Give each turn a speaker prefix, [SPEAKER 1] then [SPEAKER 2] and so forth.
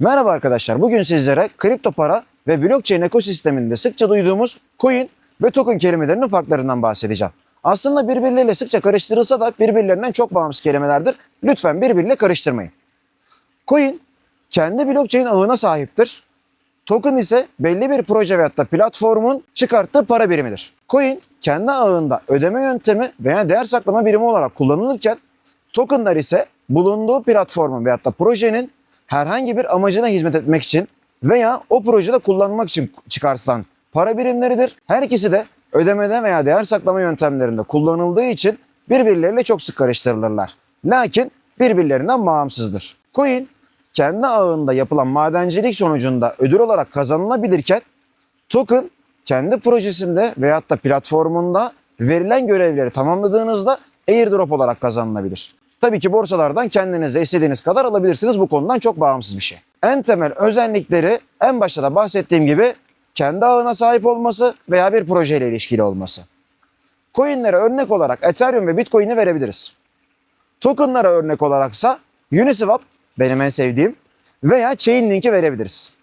[SPEAKER 1] Merhaba arkadaşlar. Bugün sizlere kripto para ve blockchain ekosisteminde sıkça duyduğumuz coin ve token kelimelerinin farklarından bahsedeceğim. Aslında birbirleriyle sıkça karıştırılsa da birbirlerinden çok bağımsız kelimelerdir. Lütfen birbiriyle karıştırmayın. Coin kendi blockchain ağına sahiptir. Token ise belli bir proje veyahut da platformun çıkarttığı para birimidir. Coin kendi ağında ödeme yöntemi veya değer saklama birimi olarak kullanılırken tokenlar ise bulunduğu platformun veyahut da projenin herhangi bir amacına hizmet etmek için veya o projede kullanmak için çıkartılan para birimleridir. Her ikisi de ödemede veya değer saklama yöntemlerinde kullanıldığı için birbirleriyle çok sık karıştırılırlar. Lakin birbirlerinden bağımsızdır. Coin kendi ağında yapılan madencilik sonucunda ödül olarak kazanılabilirken token kendi projesinde veyahut da platformunda verilen görevleri tamamladığınızda airdrop olarak kazanılabilir. Tabii ki borsalardan kendinize istediğiniz kadar alabilirsiniz. Bu konudan çok bağımsız bir şey. En temel özellikleri en başta da bahsettiğim gibi kendi ağına sahip olması veya bir projeyle ilişkili olması. Coinlere örnek olarak Ethereum ve Bitcoin'i verebiliriz. Tokenlara örnek olaraksa Uniswap benim en sevdiğim veya Chainlink'i verebiliriz.